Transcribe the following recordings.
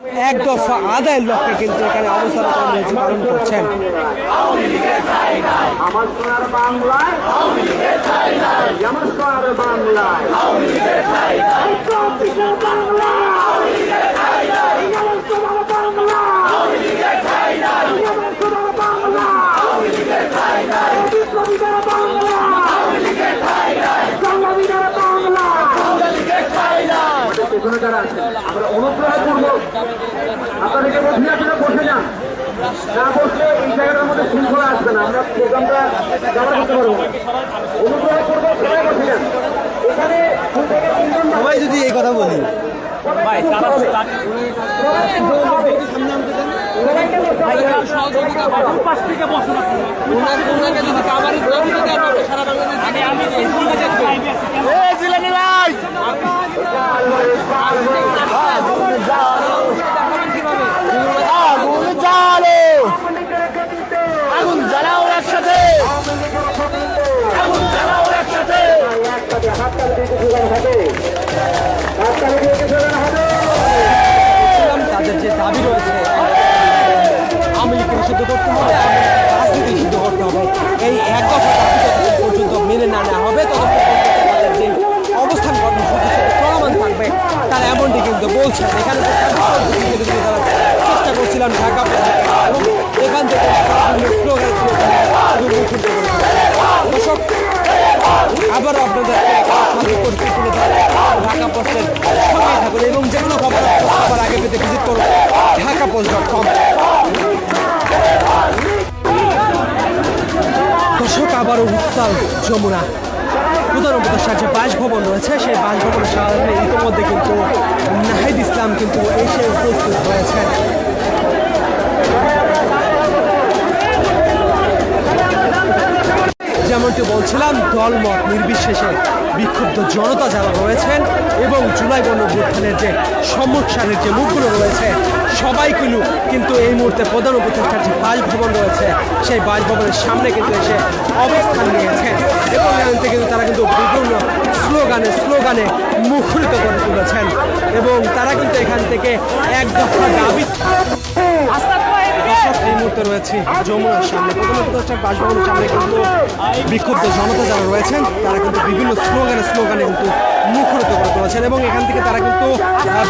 এক দফা আদায়ের লক্ষ্যে কিন্তু এখানে অবস্থান পালন করছেন। বাংলায় আমার সোনার বাংলায় চব্বিশের বাংলা আমার সোনার বাংলা আমার সোনার বাংলা বিপ্লবীদের বাংলা সংগ্রামীদের বাংলা আমাদের যারা আছেন আমরা অনুগ্রহ করব। আপনাদেরকে বলছি আপনারা বসে যান। না বসলে এই জায়গাটার মধ্যে শৃঙ্খলা আসবে না আমরা প্রোগ্রামটা জমা করতে পারব। অনুগ্রহ করব সবাই বসে যান। এখানে থেকে সবাই যদি এই কথা বলি। আগুন জ্বালাও একসাথে। আগুন জ্বালাও একসাথে। একসাথে। বলছেন, এখানে চেষ্টা করছিলাম ঢাকা এবং এখান থেকে আবারও আপনাদের ঢাকা পোস্টের সঙ্গে থাকুন। এবং যে কোনো খবর সবার আগে পেতে ভিজিট করুন ঢাকা পোস্ট ডট কম দর্শক, আবারও উত্তাল যমুনা। প্রধান উপদেষ্টার যে বাসভবন রয়েছে, সেই বাসভবনের সামনে ইতিমধ্যে কিন্তু নাহিদ ইসলাম কিন্তু এসে উপস্থিত হয়েছেন যেমনটি বলছিলাম নির্বিশেষে বিক্ষুব্ধ জনতা যারা রয়েছেন এবং জুলাই গণভ্যুত্থানের যে সমস্যারের যে মুখগুলো রয়েছে, সবাই কিন্তু কিন্তু এই মুহূর্তে প্রধান উপদেষ্টার যে বাসভবন রয়েছে, সেই বাসভবনের সামনে কিন্তু এসে অবস্থান নিয়েছেন এবং এখান থেকে কিন্তু তারা কিন্তু বিভিন্ন স্লোগানে স্লোগানে মুখরিত করে তুলেছেন এবং তারা কিন্তু এখান থেকে এক দফা দাবি এই মুহূর্তে রয়েছে যমুনার সামনে। প্রধান উপদেষ্টার বাসভবনের সামনে কিন্তু বিক্ষুব্ধ জনতা যারা রয়েছেন, তারা কিন্তু বিভিন্ন স্লোগানে স্লোগানে কিন্তু মুখরিত করে তুলেছেন এবং এখান থেকে তারা কিন্তু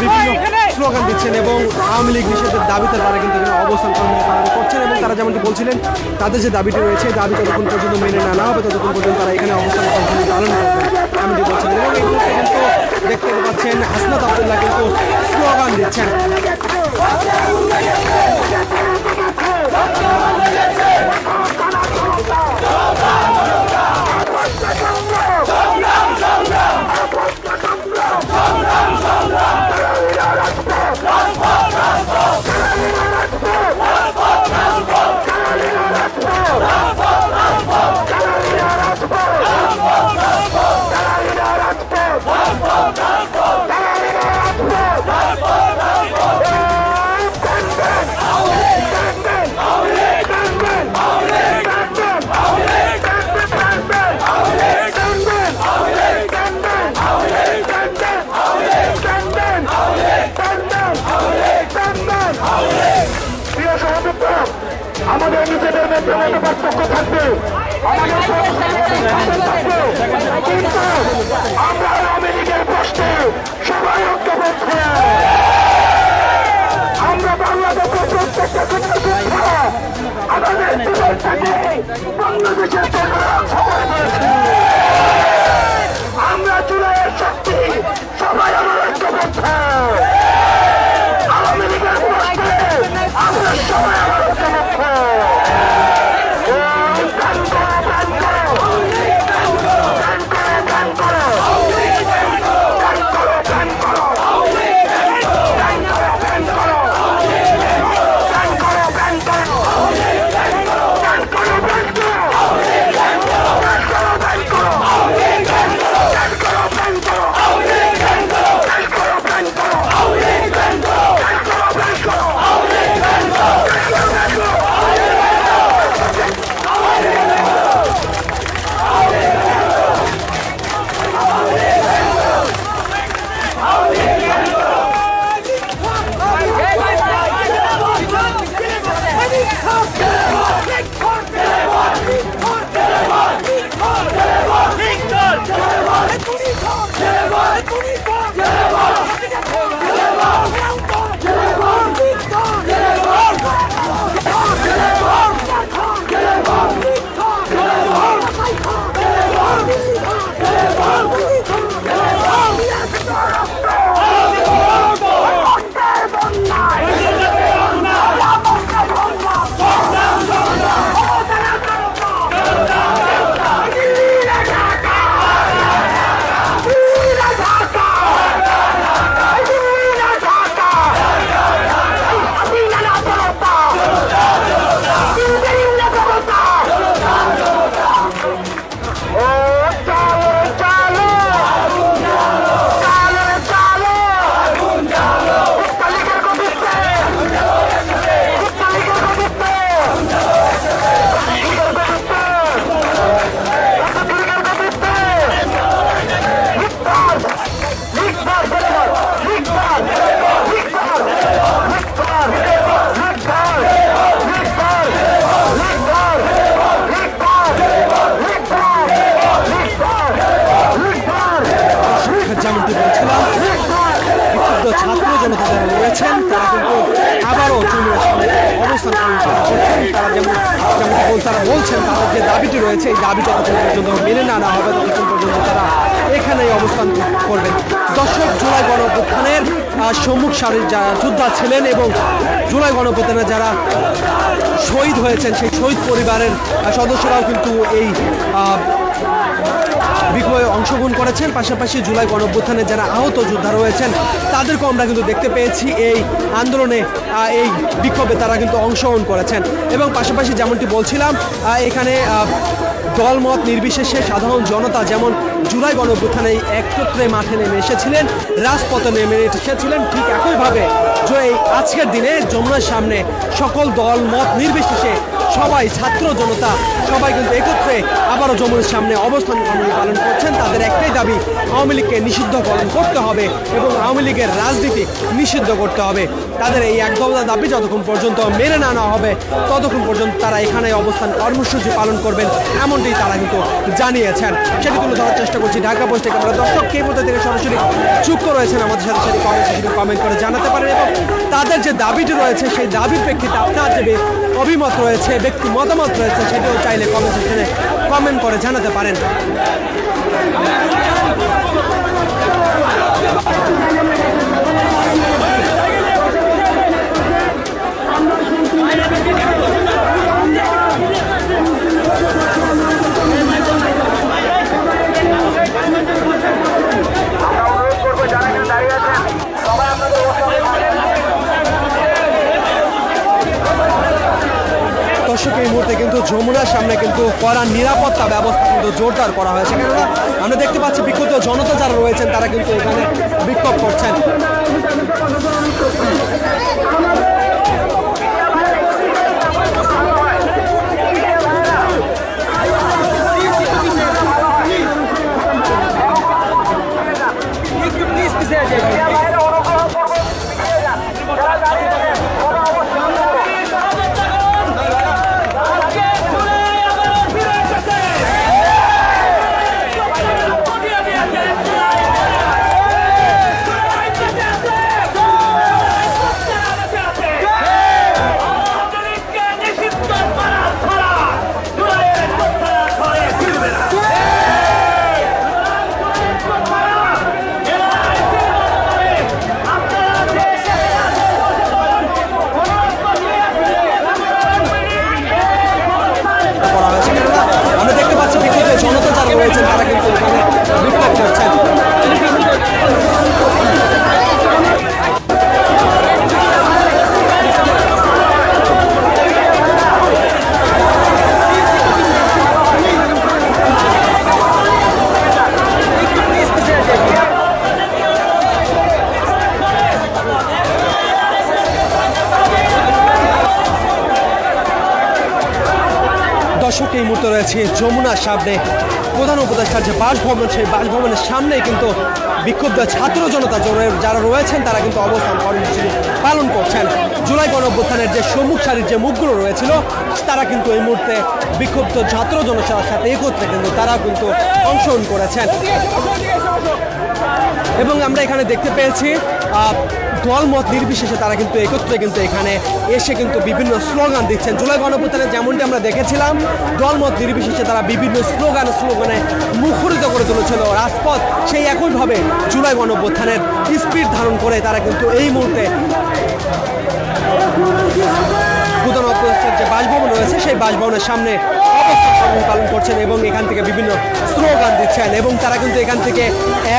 বিভিন্ন স্লোগান দিচ্ছেন এবং আওয়ামী লীগ নিষেধের দাবিতে তারা কিন্তু এখানে অবস্থান পালন করছেন এবং তারা যেমনটি বলছিলেন, তাদের যে দাবিটি রয়েছে দাবি ততক্ষণ পর্যন্ত মেনে না নেওয়া হবে, ততক্ষণ পর্যন্ত তারা এখানে অবস্থান পালন করবেন এমনটি বলছিলেন এবং এই মুহূর্তে কিন্তু দেখতে পাচ্ছেন হাসনাত আবদুল্লাহ কিন্তু স্লোগান দিচ্ছেন। প্রিয় থাকবে। আমাদের কিন্তু আমরা আওয়ামী লীগের প্রশ্নে সবাই ঐক্যবদ্ধ। যেমনটি বলছিলাম, বিক্ষুব্ধ ছাত্র জনতা যারা রয়েছেন, তারা কিন্তু আবারও তৃণমূলের সামনে অবস্থান করছেন তারা যেমন যেমন তারা বলছেন, তাদের যে দাবিটি রয়েছে, এই দাবিটা তখন পর্যন্ত মেনে না নেওয়া হবে ততক্ষণ পর্যন্ত তারা এখানেই অবস্থান করবেন। দর্শক, জুলাই গণপ্রথানের সম্মুখ সারির যারা যোদ্ধা ছিলেন এবং জুলাই গণপ্রথানে যারা শহীদ হয়েছেন, সেই শহীদ পরিবারের সদস্যরাও কিন্তু এই বিক্ষোভে অংশগ্রহণ করেছেন, পাশাপাশি জুলাই গণঅভ্যুত্থানে যারা আহত যোদ্ধা রয়েছেন, তাদেরকেও আমরা কিন্তু দেখতে পেয়েছি এই আন্দোলনে এই বিক্ষোভে তারা কিন্তু অংশগ্রহণ করেছেন। এবং পাশাপাশি যেমনটি বলছিলাম এখানে দলমত নির্বিশেষে সাধারণ জনতা যেমন জুলাই গণঅভ্যুত্থানে একত্রে মাঠে নেমে এসেছিলেন, রাজপথে নেমে এসেছিলেন ঠিক একইভাবে। যে এই আজকের দিনে যমুনার সামনে সকল দল, মত নির্বিশেষে সবাই, ছাত্র জনতা, সবাই কিন্তু একত্রে আবারও যমুনার সামনে অবস্থান কর্মী পালন করছেন। তাদের একটাই দাবি, আওয়ামী লীগকে নিষিদ্ধ পালন করতে হবে এবং আওয়ামী লীগের রাজনীতি নিষিদ্ধ করতে হবে। তাদের এই এক দফা দাবি যতক্ষণ পর্যন্ত মেনে না নেওয়া হবে, ততক্ষণ পর্যন্ত তারা এখানে অবস্থান কর্মসূচি পালন করবেন, এমনটি তারা কিন্তু জানিয়েছেন। সেটি তুলে ধরার চেষ্টা করছি ঢাকা পোস্ট থেকে। আমরা দর্শক কে মধ্যে থেকে সরাসরি যুক্ত রয়েছেন আমাদের সাথে সাথে কমেন্ট সেখানে কমেন্ট করে জানাতে পারেন এবং তাদের যে দাবিটি রয়েছে, সেই দাবির প্রেক্ষিতে আপনার যে অভিমত রয়েছে, ব্যক্তি মতামত রয়েছে, সেটিও চাইলে কমেন্ট সেখানে কমেন্ট করে জানাতে পারেন। কড়া নিরাপত্তা ব্যবস্থা কিন্তু জোরদার করা হয়েছে। কেননা আমরা দেখতে পাচ্ছি বিক্ষুব্ধ জনতা যারা রয়েছেন, তারা কিন্তু এখানে বিক্ষোভ করছেন। দর্শক এই মুহূর্তে রয়েছে যমুনার সামনে। প্রধান উপদেষ্টার যে বাসভবন, সেই বাসভবনের সামনে কিন্তু বিক্ষুব্ধ ছাত্র জনতা যারা- রয়েছেন, তারা কিন্তু অবস্থান কর্মসূচি পালন করছেন। জুলাই গণঅভ্যুত্থানের যে সম্মুখ সারির যে মুখগুলো রয়েছিল, তারা কিন্তু এই মুহূর্তে বিক্ষুব্ধ ছাত্র জনতার সাথে একত্রে কিন্তু তারা কিন্তু অংশগ্রহণ করেছেন। এবং আমরা এখানে দেখতে পেয়েছি দলমত নির্বিশেষে তারা কিন্তু একত্রে কিন্তু এখানে এসে কিন্তু বিভিন্ন স্লোগান দিচ্ছেন। জুলাই গণপ্রথানে যেমনটি আমরা দেখেছিলাম, দলমত নির্বিশেষে তারা বিভিন্ন স্লোগান স্লোগানে মুখরিত করে তুলেছিল। রাজপথ সেই একইভাবে জুলাই গণপ্রথানের স্পিড ধারণ করে তারা কিন্তু এই মুহূর্তে প্রধান যে বাসভবন রয়েছে, সেই বাসভবনের সামনে অবস্থান পালন করছেন এবং এখান থেকে বিভিন্ন স্লোগান দিচ্ছেন এবং তারা কিন্তু এখান থেকে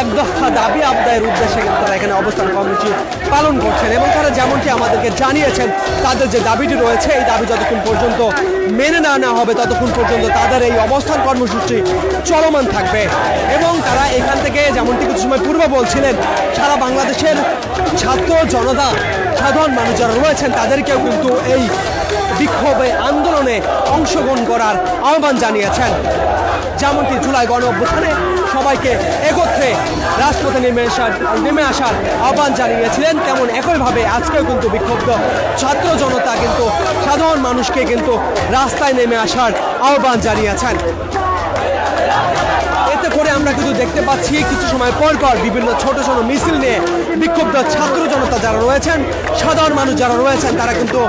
এক দফা দাবি আবদায়ের উদ্দেশ্যে কিন্তু তারা এখানে অবস্থান কর্মসূচি পালন করছেন এবং তারা যেমনটি আমাদেরকে জানিয়েছেন, তাদের যে দাবিটি রয়েছে, এই দাবি যতক্ষণ পর্যন্ত মেনে না নেওয়া হবে, ততক্ষণ পর্যন্ত তাদের এই অবস্থান কর্মসূচি চলমান থাকবে। এবং তারা এখান থেকে যেমনটি কিছু সময় পূর্বে বলছিলেন, সারা বাংলাদেশের ছাত্র জনতা, সাধারণ মানুষ যারা রয়েছেন, তাদেরকেও কিন্তু এই বিক্ষোভে আন্দোলনে অংশগ্রহণ করার আহ্বান জানিয়েছেন। যেমনটি জুলাই গণ অভ্যুত্থানে সবাইকে একত্রে রাজপথে নেমে আসার নেমে আসার আহ্বান জানিয়েছিলেন, তেমন একইভাবে আজকেও কিন্তু বিক্ষুব্ধ ছাত্র জনতা কিন্তু সাধারণ মানুষকে কিন্তু রাস্তায় নেমে আসার আহ্বান জানিয়েছেন। এতে করে আমরা কিন্তু দেখতে পাচ্ছি কিছু সময় পর পর বিভিন্ন ছোট ছোট মিছিল নিয়ে বিক্ষুব্ধ ছাত্র জনতা যারা রয়েছেন, সাধারণ মানুষ যারা রয়েছেন, তারা কিন্তু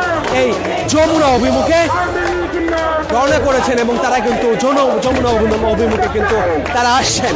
এই যমুনা অভিমুখে রওনা করেছেন এবং তারা কিন্তু জন, যমুনা অভিমুখে অভিমুখে কিন্তু তারা আসছেন।